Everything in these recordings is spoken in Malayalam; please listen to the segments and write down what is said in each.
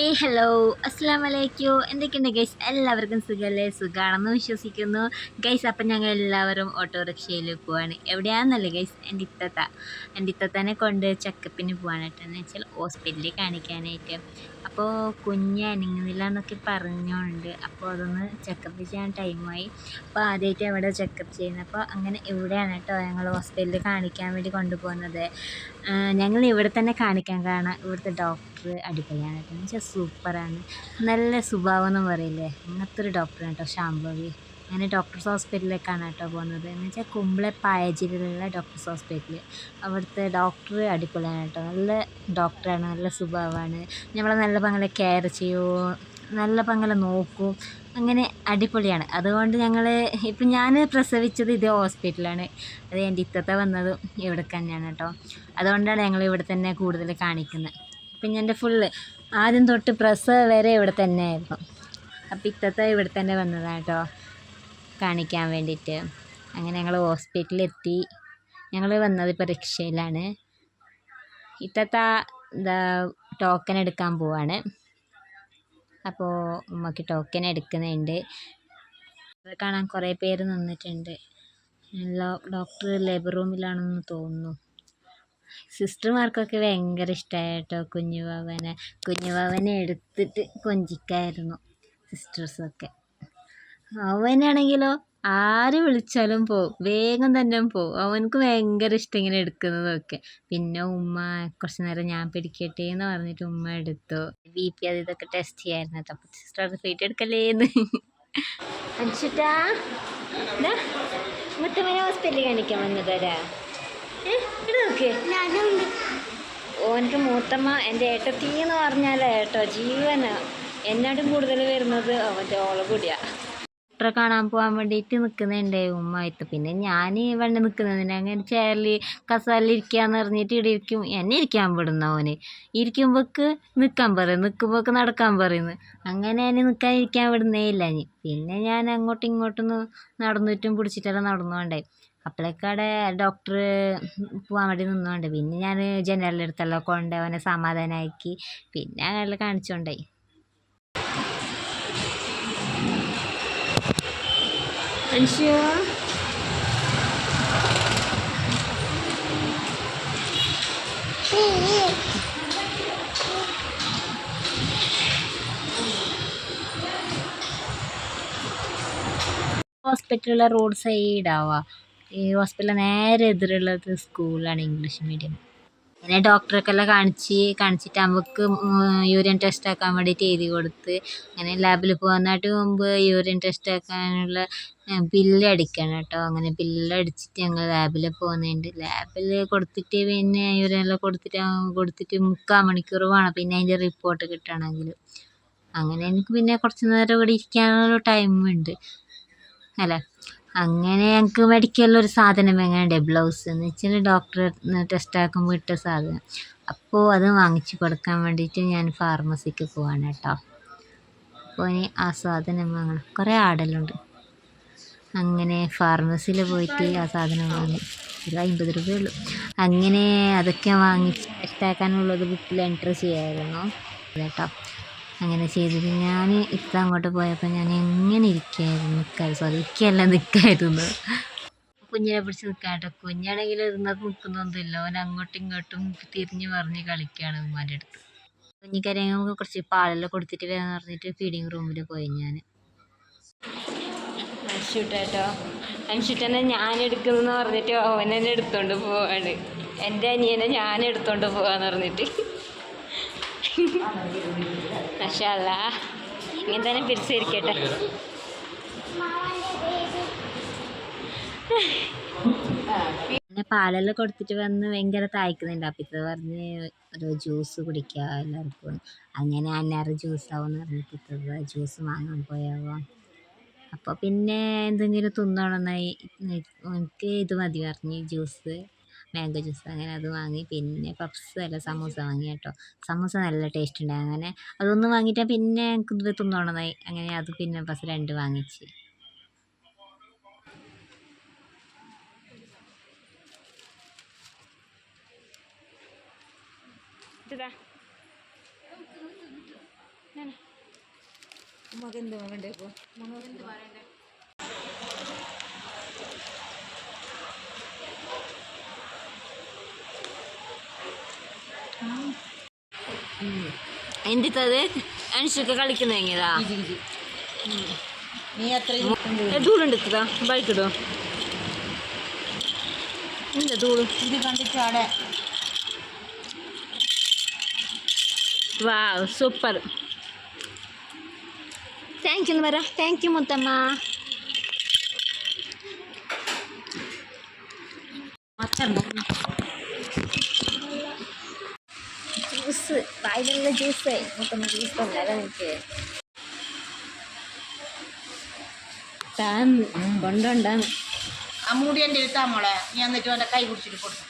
ഏയ് ഹലോ. അസ്സാം വലൈക്കും എന്തൊക്കെയുണ്ട് ഗൈസ് എല്ലാവർക്കും സുഖമല്ലേ സുഖമാണെന്ന് വിശ്വസിക്കുന്നു. ഗൈസ് അപ്പം ഞങ്ങൾ എല്ലാവരും ഓട്ടോറിക്ഷയിൽ പോവാണ്. എവിടെയാണെന്നല്ലേ ഗൈസ് എന്റെ ഇത്തത്ത എന്റെ ഇത്തത്തനെ കൊണ്ട് ചെക്കപ്പിന് പോകാനായിട്ടെന്ന് വെച്ചാൽ ഹോസ്പിറ്റലിൽ കാണിക്കാനായിട്ട്. അപ്പോൾ കുഞ്ഞ് അനങ്ങുന്നില്ല എന്നൊക്കെ പറഞ്ഞുകൊണ്ട് അപ്പോൾ അതൊന്ന് ചെക്കപ്പ് ചെയ്യാൻ ടൈമായി അപ്പോൾ ആദ്യമായിട്ട് അവിടെ ചെക്കപ്പ് ചെയ്യുന്നത് അപ്പോൾ അങ്ങനെ ഇവിടെയാണ് കേട്ടോ ഞങ്ങൾ ഹോസ്പിറ്റലിൽ കാണിക്കാൻ വേണ്ടി കൊണ്ടുപോകുന്നത്. ഞങ്ങൾ ഇവിടെ തന്നെ കാണിക്കാൻ കാരണം ഇവിടുത്തെ ഡോക്ടർ അടിപൊളിയാണ് കേട്ടോ എന്ന് വെച്ചാൽ സൂപ്പറാണ് നല്ല സ്വഭാവം എന്ന് പറയില്ലേ? അങ്ങനത്തെ ഒരു ഡോക്ടറാണ് കേട്ടോ ശാംഭവി. അങ്ങനെ ഡോക്ടർസ് ഹോസ്പിറ്റലിലേക്കാണ് കേട്ടോ പോകുന്നത് എന്ന് വെച്ചാൽ കുമ്പളെ പായജിലുള്ള ഡോക്ടർസ് ഹോസ്പിറ്റൽ അവിടുത്തെ ഡോക്ടർ അടിപൊളിയാണ് കേട്ടോ. നല്ല ഡോക്ടറാണ് നല്ല സ്വഭാവമാണ്. നമ്മളെ നല്ല പങ്കലെ കെയർ ചെയ്യുമോ നല്ല പങ്കലെ നോക്കും. അങ്ങനെ അടിപൊളിയാണ്. അതുകൊണ്ട് ഞങ്ങൾ ഇപ്പം ഞാൻ പ്രസവിച്ചത് ഇതേ ഹോസ്പിറ്റലാണ് അത് എന്റെ ഇത്തത്തെ വന്നതും ഇവിടെ തന്നെയാണ് കേട്ടോ. അതുകൊണ്ടാണ് ഞങ്ങൾ ഇവിടെ തന്നെ കൂടുതൽ കാണിക്കുന്നത് പിന്നെ എന്റെ ഫുള്ള് ആദ്യം തൊട്ട് പ്രസവം വരെ ഇവിടെ തന്നെ ആയിരുന്നു അപ്പം ഇത്തത്തെ ഇവിടെ തന്നെ വന്നതാണ് കേട്ടോ. കാണിക്കാൻ വേണ്ടിയിട്ട്. അങ്ങനെ ഞങ്ങൾ ഹോസ്പിറ്റലിലെത്തി. ഞങ്ങൾ വന്നത് ഇപ്പോൾ റിക്ഷയിലാണ് ഇത്തത്ത എന്താ ടോക്കൺ എടുക്കാൻ പോവാണ്. അപ്പോൾ ഉമ്മക്ക് ടോക്കൺ എടുക്കുന്നുണ്ട്. കാണാൻ കുറേ പേര് നിന്നിട്ടുണ്ട്. ഡോക്ടർ ലേബർ റൂമിലാണെന്ന് തോന്നുന്നു. സിസ്റ്റർമാർക്കൊക്കെ ഭയങ്കര ഇഷ്ടമായി കേട്ടോ കുഞ്ഞുവാവനെ. കുഞ്ഞുവാവനെ എടുത്തിട്ട് കൊഞ്ചിക്കായിരുന്നു. സിസ്റ്റേഴ്സൊക്കെ അവനാണെങ്കിലോ ആര് വിളിച്ചാലും പോവും. വേഗം തന്നെ പോവും. അവനക്ക് ഭയങ്കര ഇഷ്ടം ഇങ്ങനെ എടുക്കുന്നതൊക്കെ. പിന്നെ ഉമ്മ കുറച്ച് നേരം ഞാൻ പിടിക്കട്ടെ എന്ന് പറഞ്ഞിട്ട് ഉമ്മ എടുത്തു. ബി പി അത് ഇതൊക്കെ ടെസ്റ്റ് ചെയ്യായിരുന്നു. കേട്ടോ അപ്പോൾ സിസ്റ്റർ ഫീറ്റ് എടുക്കല്ലേന്ന്. അനുഷിട്ടാ മുത്തമ്മനെ ഹോസ്പിറ്റലിൽ കാണിക്കാൻ വന്നതരാ? നോക്ക്. ഓനക്ക് മൂത്തമ്മ എന്റെ ഏട്ടത്തി എന്ന് ജീവന ഏട്ടോ ജീവനാ. എന്നാടും കൂടുതൽ വരുന്നത് അവന്റെ ഓളെ കൂടിയാ. ഡോക്ടറെ കാണാൻ പോകാൻ വേണ്ടിയിട്ട് നിൽക്കുന്നുണ്ട് ഉമ്മായിട്ട്. പിന്നെ ഞാൻ വേണ്ട നിൽക്കുന്നതിന് അങ്ങനെ ചേരലി കസാലിരിക്കാന്ന് പറഞ്ഞിട്ട് ഇവിടെ ഇരിക്കും. എന്നെ ഇരിക്കാൻ വിടുന്ന അവന് ഇരിക്കുമ്പോൾക്ക് നിൽക്കാൻ പറയും. നിൽക്കുമ്പോൾക്ക് നടക്കാൻ പറയുന്നു അങ്ങനെ ഞാൻ നിൽക്കാൻ ഇരിക്കാൻ വിടുന്നേ ഇല്ല പിന്നെ ഞാൻ അങ്ങോട്ടും ഇങ്ങോട്ടും നടന്നിട്ടും പിടിച്ചിട്ടെല്ലാം നടന്നുകൊണ്ടായി അപ്പോഴേക്കവിടെ ഡോക്ടർ പോകാൻ വേണ്ടി നിന്നുകൊണ്ട് പിന്നെ ഞാൻ ജനലിന്റെ അടുത്തെല്ലാം കൊണ്ട് അവനെ സമാധാനമാക്കി പിന്നെ അങ്ങനെ കാണിച്ചുകൊണ്ടായി അനുഷ്യോ ഹോസ്പിറ്റലിലെ റോഡ് സൈഡാവാ ഈ ഹോസ്പിറ്റലിൽ നേരെ എതിരുള്ളത് സ്കൂളാണ് ഇംഗ്ലീഷ് മീഡിയം അങ്ങനെ ഡോക്ടറൊക്കെല്ലാം കാണിച്ച് കാണിച്ചിട്ട് നമുക്ക് യൂറിൻ ടെസ്റ്റ് ആക്കാൻ വേണ്ടിയിട്ട് എഴുതി കൊടുത്ത് അങ്ങനെ ലാബിൽ പോകുന്നതായിട്ട് മുമ്പ് യൂറിൻ ടെസ്റ്റ് ആക്കാനുള്ള ബില്ല് അടിക്കണം കേട്ടോ. അങ്ങനെ ബില്ല് അടിച്ചിട്ട് ഞങ്ങൾ ലാബിൽ പോകുന്നുണ്ട്. ലാബിൽ കൊടുത്തിട്ട് പിന്നെ യൂറിനെല്ലാം കൊടുത്തിട്ട് കൊടുത്തിട്ട് മുക്കാൽ മണിക്കൂർ വേണം പിന്നെ അതിന്റെ റിപ്പോർട്ട് കിട്ടണമെങ്കിൽ. അങ്ങനെ എനിക്ക് പിന്നെ കുറച്ച് നേരം ഇവിടെ ഇരിക്കാനുള്ള ടൈമുണ്ട് അല്ലേ? അങ്ങനെ ഞങ്ങൾക്ക് മെഡിക്കലിലൊരു സാധനം വാങ്ങാനുണ്ട് ബ്ലൗസ് എന്ന് വെച്ചാൽ ഡോക്ടർ ടെസ്റ്റ് ആക്കുമ്പോൾ ഇട്ട സാധനം. അപ്പോൾ അത് വാങ്ങിച്ചു കൊടുക്കാൻ വേണ്ടിയിട്ട് ഞാൻ ഫാർമസിക്ക് പോവാണ് കേട്ടോ അപ്പോൾ ഇനി ആ സാധനം വാങ്ങണം. കുറേ ആടലുണ്ട്. അങ്ങനെ ഫാർമസിയിൽ പോയിട്ട് ആ സാധനം വാങ്ങി. ഒരു അമ്പത് രൂപയുള്ളൂ അങ്ങനെ അതൊക്കെ വാങ്ങി ടെസ്റ്റ് ആക്കാനുള്ളത് ബുക്കിൽ എന്റർ ചെയ്യായിരുന്നു. കേട്ടോ അങ്ങനെ ചെയ്തിട്ട് ഞാൻ ഇപ്പം അങ്ങോട്ട് പോയപ്പോൾ ഞാൻ എങ്ങനെ ഇരിക്കായിരുന്നു? നിൽക്കാറ് സോറി ഇരിക്കുകയല്ല നിൽക്കായിരുന്നു കുഞ്ഞിനെ പിടിച്ച് നിൽക്കാട്ടോ കേട്ടോ കുഞ്ഞാണെങ്കിൽ ഇരുന്നത് നിൽക്കുന്നൊന്നുമില്ല അവൻ അങ്ങോട്ടും ഇങ്ങോട്ടും തിരിഞ്ഞ് പറഞ്ഞ് കളിക്കുകയാണ് ഉമ്മാന്റെ അടുത്ത്. കുഞ്ഞിക്കരങ്ങൾക്ക് കുറച്ച് പാലെല്ലാം കൊടുത്തിട്ട് വേഗം പറഞ്ഞിട്ട് ഫീഡിങ് റൂമിൽ പോയി ഞാൻ അൻഷൂട്ടോ അൻഷുട്ടനെ ഞാൻ എടുക്കുന്നെന്ന് പറഞ്ഞിട്ട് അവൻ എന്നെ എടുത്തോണ്ട് പോവാണ്. എന്റെ അനിയനെ ഞാൻ എടുത്തോണ്ട് പോവാന്ന് പറഞ്ഞിട്ട്. മഷാല്ല ഇങ്ങനെ തന്നെ പിരിച്ചിരിക്കട്ടെ പിന്നെ പാലെല്ലാം കൊടുത്തിട്ട് വന്ന് ഭയങ്കര തായ്ക്കുന്നുണ്ട്. അപ്പം ഇത് പറഞ്ഞ് ഒരു ജ്യൂസ് കുടിക്കുക എല്ലാവർക്കും. അങ്ങനെ അന്നാറ് ജ്യൂസ് ആവുമെന്ന് പറഞ്ഞിട്ട് ജ്യൂസ് വാങ്ങാൻ പോയാവോ. അപ്പോൾ പിന്നെ എന്തെങ്കിലും തിന്നണമെന്നായി എനിക്ക് ഇത് മതി പറഞ്ഞ് ജ്യൂസ്. മാംഗോ ജ്യൂസ് അങ്ങനെ അത് വാങ്ങി. പിന്നെ പപ്സ് അല്ല സമൂസ വാങ്ങി കേട്ടോ. സമൂസ നല്ല ടേസ്റ്റ് ഉണ്ട് അങ്ങനെ അതൊന്ന് വാങ്ങിയിട്ട് പിന്നെ എനിക്ക് ഇത് തിന്നണമെന്നായി അങ്ങനെ അത് പിന്നെ പഫ്സ് രണ്ട് വാങ്ങിച്ച്. മകൻ എന്ത് വേണ്ടേ ഇപ്പോൾ എന്തിത്തത് അനുഷക്ക് കളിക്കുന്ന അത്ര ധൂളുണ്ടെത്താ ബൈക്കിടോ എന്താ ധൂൾ ഇത് കണ്ടിട്ട് അവിടെ വാ സൂപ്പർ താങ്ക് യു എന്ന് പറ. Thank you Muthamma. വായിലുള്ള juice Muthamma juice തന്നല്ല എനിക്ക് താൻ കൊണ്ടുണ്ടാന്ന് ആ മൂടി എന്റെ എടുത്താ മോളെ. നീ എന്നിട്ട് എന്റെ കൈ പിടിച്ചിട്ട് കൊടുത്തു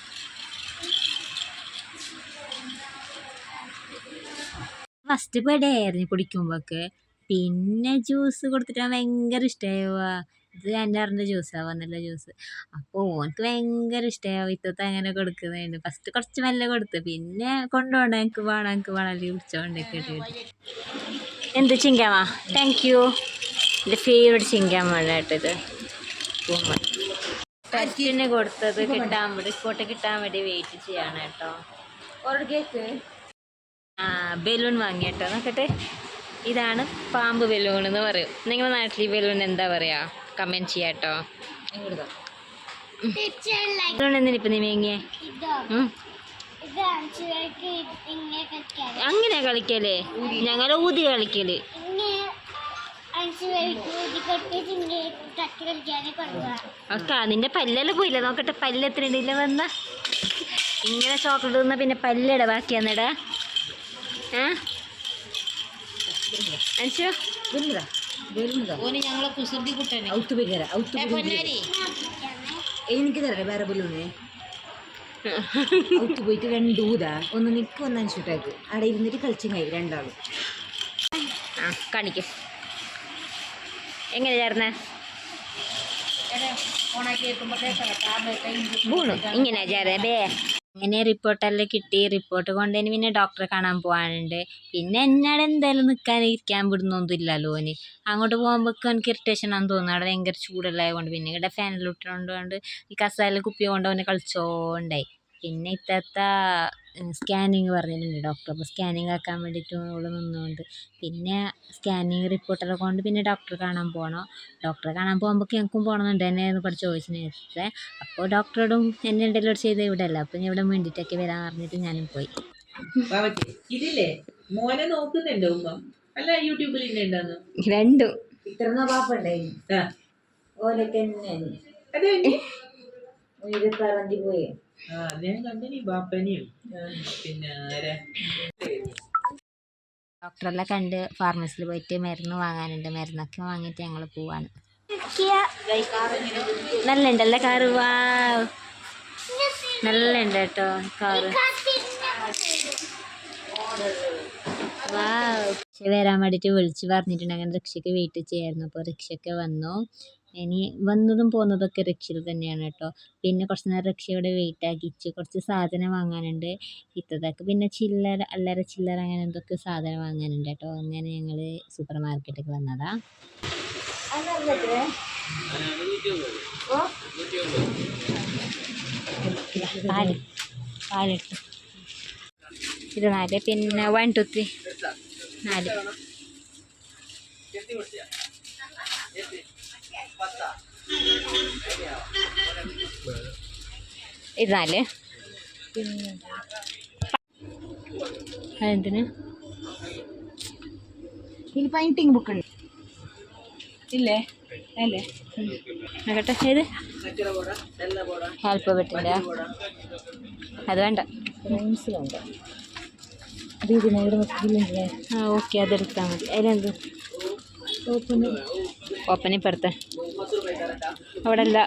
ഫസ്റ്റ് പേടിയായിരുന്നു കുടിക്കുമ്പോഴൊക്കെ പിന്നെ ജ്യൂസ് കൊടുത്തിട്ട് ഭയങ്കര ഇഷ്ടമാവുക ഇത് അറിഞ്ഞ ജ്യൂസാണ് വന്നില്ല ജ്യൂസ് അപ്പോൾ ഓനക്ക് ഭയങ്കര ഇഷ്ടമായി വിത്തത്ത് അങ്ങനെ കൊടുക്കുന്നതുണ്ട് ഫസ്റ്റ് കുറച്ച് മെല്ലെ കൊടുത്ത് പിന്നെ കൊണ്ടുപോകണം എനിക്ക് വേണം എനിക്ക് വേണം. അല്ലെങ്കിൽ കുടിച്ചോണ്ടൊക്കെ എന്ത് ചിങ്കാമാ? താങ്ക് യു എന്റെ ഫേവറേറ്റ് ചിങ്കാമാണ് കേട്ടോ ഇത്. ടെസ്റ്റിന് കൊടുത്തത് കിട്ടാൻ വേണ്ടി ഫോട്ടോ കിട്ടാൻ വേണ്ടി വെയിറ്റ് ചെയ്യാണ് കേട്ടോ. കേക്ക്? ആ ബലൂൺ വാങ്ങി കേട്ടോ. നോക്കട്ടെ. ഇതാണ് പാമ്പ് ബലൂൺ എന്ന് പറയും. നിങ്ങളുടെ നാട്ടിൽ ഈ ബലൂൺ എന്താ പറയാ? കമന്റ് ചെയ്യാം കേട്ടോ. എന്തിനിപ്പം നീ. അങ്ങനെ കളിക്കല്ലേ ഞങ്ങൾ ഊതി കളിക്കൽ. ഒക്കെ നിന്റെ പല്ലെല്ലാം പോയില്ല? നോക്കട്ടെ പല്ല് എത്ര ഇടില്ല വന്ന? ഇങ്ങനെ ചോക്ലേറ്റ് തന്ന പിന്നെ പല്ലട ബാക്കിയാന്നിടാ ഏ? ബലൂണതാ ഓന് ഞങ്ങളെ കുസൃതി കുട്ടനെ. ഔത്ത് പോയി തരാം ഔത്ത് എനിക്ക് തരല്ലേ വേറെ ബലൂണ് ഔത്ത് പോയിട്ട് രണ്ടൂതാ. ഒന്ന് നിൽക്ക് ഒന്ന് അഞ്ചുട്ടാക്ക് അവിടെ ഇരുന്നിട്ട് കളിച്ചും കഴിയും രണ്ടാളും. ആ കാണിക്കും. എങ്ങനെ ചേർന്നേ? വീണു ഇങ്ങനെ ചേർന്നേ ബേ. അങ്ങനെ റിപ്പോർട്ടെല്ലാം കിട്ടി. റിപ്പോർട്ട് കൊണ്ടുതന്നെ പിന്നെ ഡോക്ടറെ കാണാൻ പോകാനുണ്ട്. പിന്നെ എന്നോട് എന്തായാലും നിൽക്കാൻ ഇരിക്കാൻ വിടുന്നൊന്നും ഇല്ലല്ലോ ഓന്. അങ്ങോട്ട് പോകുമ്പോൾ എനിക്ക് ഇറിറ്റേഷൻ ആണെന്ന് തോന്നുന്നു. അവിടെ ഭയങ്കര ചൂടെല്ലാം പിന്നെ ഇവിടെ ഫാനിലിട്ടുകൊണ്ട് ഈ കസാല കുപ്പി കൊണ്ട് അവനെ കളിച്ചോണ്ടായി. പിന്നെ ഇത്തത്തെ സ്കാനിങ് പറഞ്ഞിട്ടുണ്ട് ഡോക്ടർ അപ്പോൾ സ്കാനിങ് ആക്കാൻ വേണ്ടിയിട്ട് ഓൾ നിന്നുകൊണ്ട് പിന്നെ സ്കാനിങ് റിപ്പോർട്ടെല്ലാം കൊണ്ട് പിന്നെ ഡോക്ടറെ കാണാൻ പോകണം ഡോക്ടറെ കാണാൻ പോകുമ്പോൾ ഞങ്ങൾക്കും പോകണമെന്നുണ്ട് എന്നെ ഒന്ന് കുറച്ച് ചോദിച്ചു നേരത്തെ. അപ്പോൾ ഡോക്ടറോടും എന്നെ എന്തെങ്കിലും ചെയ്ത് ഇവിടെ അല്ല അപ്പോൾ ഞാൻ ഇവിടെ വേണ്ടിയിട്ടൊക്കെ വരാൻ പറഞ്ഞിട്ട് ഞാനും പോയി. ഇതില്ലേ? മോനെ നോക്കുന്നുണ്ട് ഉമ്മ? അല്ല യൂട്യൂബിൽ രണ്ടും. ഇത്ര പാപ്പുണ്ടായി ആ. ഓലൊക്കെ തന്നെയാണ് അതെ ഇരുപത്താറാം പോയി. ബാപ്പനെയും. പിന്നെ ആരെ? ഡോക്ടറെല്ലാം കണ്ട് ഫാർമസിയിൽ പോയിട്ട് മരുന്ന് വാങ്ങാനുണ്ട്. മരുന്നൊക്കെ വാങ്ങിട്ട് ഞങ്ങൾ പോവാണ്. നല്ല ഉണ്ടല്ലേ കാറ്? വാ. നല്ല ഉണ്ട് കേട്ടോ കാറ്. വാ. വരാൻ വേണ്ടിയിട്ട് വിളിച്ച് പറഞ്ഞിട്ടുണ്ട്. അങ്ങനെ റിക്ഷയ്ക്ക് വെയിറ്റ് ചെയ്യായിരുന്നു. അപ്പോൾ റിക്ഷയ്ക്ക് വന്നു. ഇനി വന്നതും പോകുന്നതൊക്കെ റിക്ഷയിൽ തന്നെയാണ് കേട്ടോ പിന്നെ കുറച്ച് നേരം റിക്ഷ വെയിറ്റ് ആക്കിച്ച് കുറച്ച് സാധനം വാങ്ങാനുണ്ട്. ഇത്തതൊക്കെ. പിന്നെ ചില്ലറ അല്ലറ ചില്ലറ അങ്ങനെ എന്തൊക്കെ സാധനം വാങ്ങാനുണ്ട് കേട്ടോ അങ്ങനെ ഞങ്ങൾ സൂപ്പർ മാർക്കറ്റിൽ വന്നതാ. ഇത് നാല്. പിന്നെ വൺ ടു ത്രീ നാല്. ഇത് നാല് അതെന്തിന്? ഇതിൽ പെയിന്റിങ് ബുക്ക് ഉണ്ട്. ഇല്ലേ? അല്ലേ? നോക്കട്ടെ ഏത്? ആൽഫബറ്റിന്റെ അത് വേണ്ട. മനസ്സിലുണ്ട് അത് ഇതിനെ ഇവിടെ നോക്കിയില്ലേ ആ ഓക്കെ. അതെടുത്താൽ മതി. അതിലെന്ത്? ഓപ്പൺ ഇപ്പുറത്തെ. അവിടെ അല്ല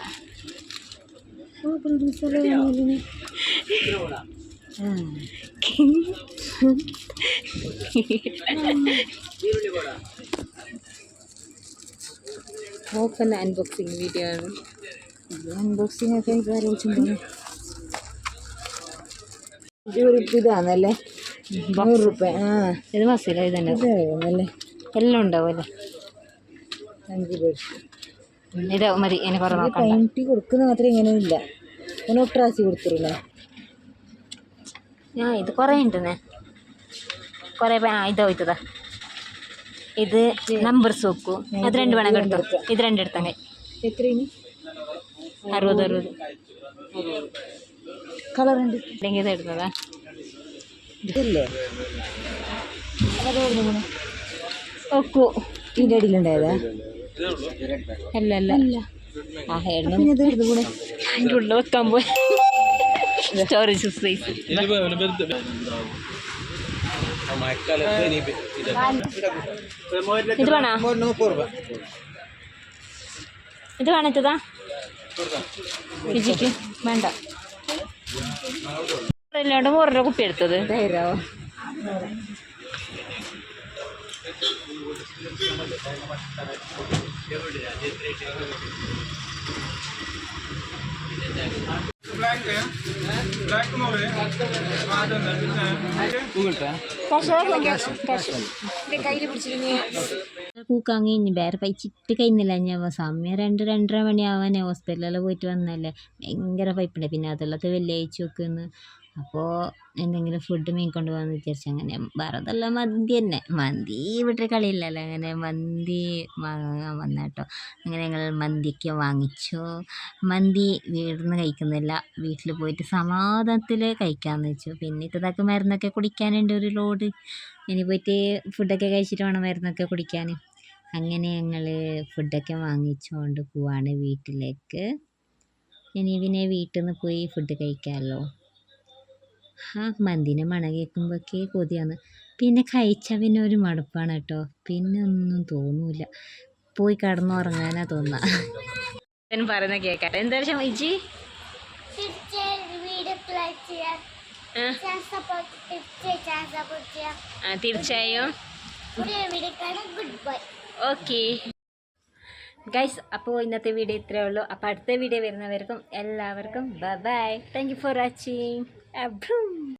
ഓപ്പൺ അൺബോക്സിങ് വീഡിയോ ആണ്. അൺബോക്സിങ് ഒക്കെ ഒരു ഇതാണല്ലേ? നൂറ് റുപ്യ ആ. ഇത് മസില ഇതന്നെ. എല്ലാം ഉണ്ടാവല്ലേ അഞ്ച് പേർക്ക്. ഇത് മതി ഇനി കുറേ പൈന്റി കൊടുക്കുന്ന മാത്രമേ ഇങ്ങനെയില്ല ഒന്ന് ഒട്ടാസി കൊടുത്തിരുന്നേ? ആ ഇത് കുറേ ഉണ്ടെന്നേ. കുറേ ഇത് ആ ഇതോ നമ്പർ സോക്കു. അത് രണ്ട് വേണം എടുത്തോ ഇത് രണ്ട് എടുത്തങ്ങ എത്ര ഇനി അറുപത്. കളർ ഉണ്ട്. അല്ലെങ്കിൽ ഇത് എടുത്തതാ. ഇതില്ലേ? ഒക്കു. ഇതിന്റെ അടിയിലുണ്ടായതാ? അല്ല അല്ല ആ കൂടെ അതിന്റെ ഉള്ളിൽ വെക്കാൻ പോയി. സ്റ്റോറേജ് സ്പേസ് ഇത് വേണോ? ഇത് വേണത്തതാ രുചിക്ക് വേണ്ട. ഇല്ലാണ്ട് വേറൊരു കുപ്പി എടുത്തത്. തൈരാവോ? പൂക്കാൻ കഴിഞ്ഞ് വേറെ പൈച്ചിട്ട് കഴിഞ്ഞില്ല. ഞാൻ സമയം രണ്ട് രണ്ടര മണിയാവാനേ ഹോസ്പിറ്റലിൽ പോയിട്ട് വന്നല്ലേ ഭയങ്കര പൈപ്പുണ്ട് പിന്നെ അതുള്ളത് വെള്ളിയാഴ്ച വെക്കുന്നു. അപ്പോൾ എന്തെങ്കിലും ഫുഡ് മീൻ കൊണ്ട് പോകാമെന്ന് വിചാരിച്ചു അങ്ങനെ വേറെതല്ല മന്തി തന്നെ. മന്തി വീട്ടിൽ കളിയില്ലല്ലോ അങ്ങനെ മന്തി വാങ്ങാൻ വന്ന കേട്ടോ അങ്ങനെ ഞങ്ങൾ മന്തിക്ക് വാങ്ങിച്ചു. മന്തി വീട്ടിൽ നിന്ന് കഴിക്കുന്നില്ല. വീട്ടിൽ പോയിട്ട് സമാധാനത്തിൽ കഴിക്കാമെന്ന് വെച്ചു. പിന്നെ ഇത്തതൊക്കെ മരുന്നൊക്കെ കുടിക്കാനുണ്ട് ഒരു ലോഡ് ഇനി പോയിട്ട് ഫുഡൊക്കെ കഴിച്ചിട്ട് വേണം മരുന്നൊക്കെ കുടിക്കാൻ. അങ്ങനെ ഞങ്ങൾ ഫുഡൊക്കെ വാങ്ങിച്ചുകൊണ്ട് പോവാണ് വീട്ടിലേക്ക്. ഇനി പിന്നെ വീട്ടിൽ നിന്ന് പോയി ഫുഡ് കഴിക്കാമല്ലോ മന്തിന്റെ മണം കേൾക്കുമ്പോഴൊക്കെ കൊതിയാണ്. പിന്നെ കഴിച്ചാൽ പിന്നെ ഒരു മടുപ്പാണ് കേട്ടോ. പിന്നെ ഒന്നും തോന്നൂല പോയി കിടന്നുറങ്ങാനാ തോന്നുക പറയുന്ന കേൾക്കട്ടെ എന്താ ഇജി തീർച്ചയായും. ഓക്കെ. ഗൈസ് അപ്പോൾ ഇന്നത്തെ വീഡിയോ ഇത്രയേ ഉള്ളൂ. അപ്പോൾ അടുത്ത വീഡിയോ വരുന്നവർക്കും എല്ലാവർക്കും bye bye thank you for watching abram